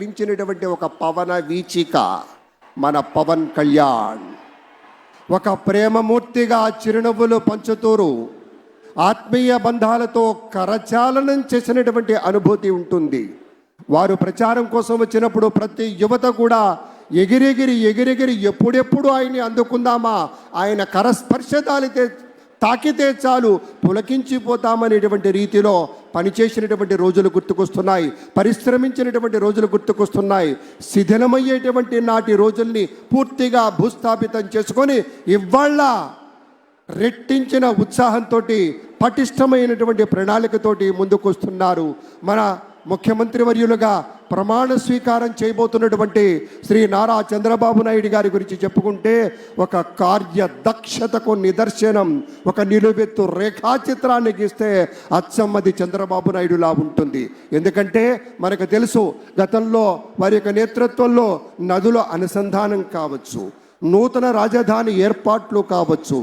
మించినటువంటి ఒక పవన వీచిక మన పవన్ కళ్యాణ్. ఒక ప్రేమమూర్తిగా చిరునవ్వులు పంచుతూరు ఆత్మీయ బంధాలతో కరచాలనం చేసినటువంటి అనుభూతి ఉంటుంది. వారు ప్రచారం కోసం వచ్చినప్పుడు ప్రతి యువత కూడా ఎగిరెగిరి ఎగిరెగిరి ఎప్పుడెప్పుడు ఆయన్ని అందుకుందామా? ఆయన కరస్పర్శ తాలితే తాకితే చాలు పులకించిపోతామనేటువంటి రీతిలో పనిచేసినటువంటి రోజులు గుర్తుకొస్తున్నాయి. పరిశ్రమించినటువంటి రోజులు గుర్తుకొస్తున్నాయి. శిథిలమయ్యేటువంటి నాటి రోజుల్ని పూర్తిగా భూస్థాపితం చేసుకొని ఇవాళ రెట్టించిన ఉత్సాహంతో పటిష్టమైనటువంటి ప్రణాళికతోటి ముందుకొస్తున్నారు. మన ముఖ్యమంత్రి వర్యులుగా ప్రమాణ స్వీకారం చేయబోతున్నటువంటి శ్రీ నారా చంద్రబాబు నాయుడు గారి గురించి చెప్పుకుంటే ఒక కార్యదక్షతకు నిదర్శనం ఒక నిలువెత్తు రేఖాచిత్రాన్ని గీస్తే అచ్చమ్మది చంద్రబాబు నాయుడులా ఉంటుంది. ఎందుకంటే మనకు తెలుసు గతంలో వారి యొక్క నేతృత్వంలో నదుల అనుసంధానం కావచ్చు నూతన రాజధాని ఏర్పాట్లు కావచ్చు